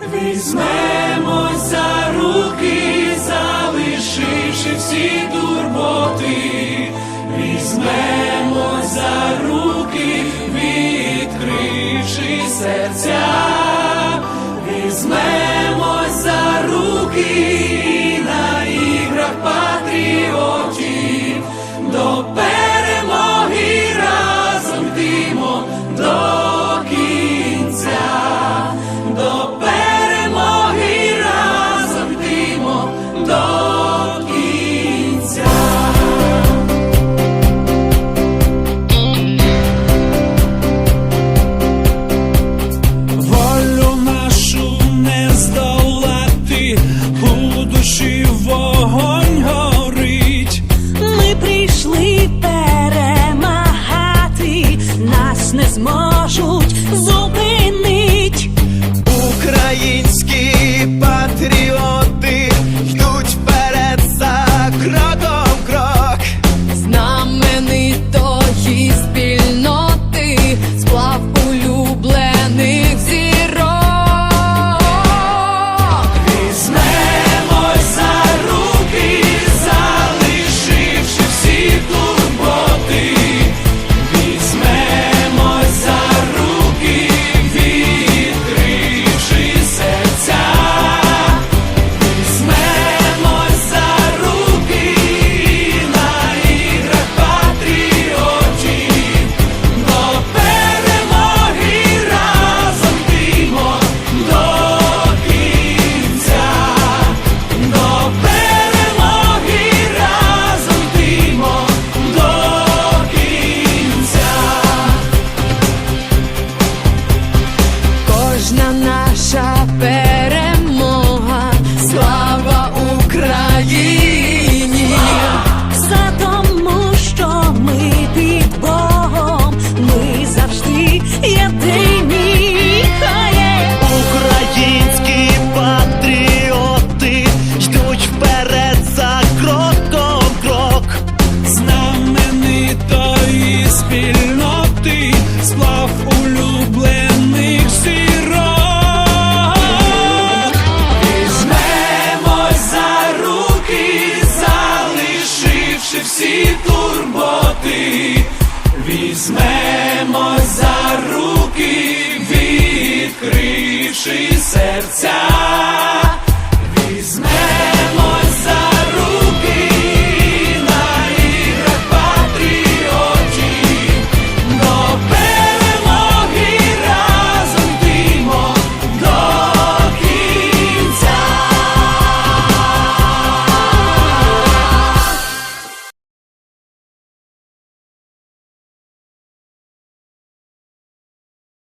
Візьмемо за руки, залишивши всі турботи, візьмемо за руки, відкривши серця, візьмемось за руки. jour всі турботи, візьмемо за руки, відкривши серця.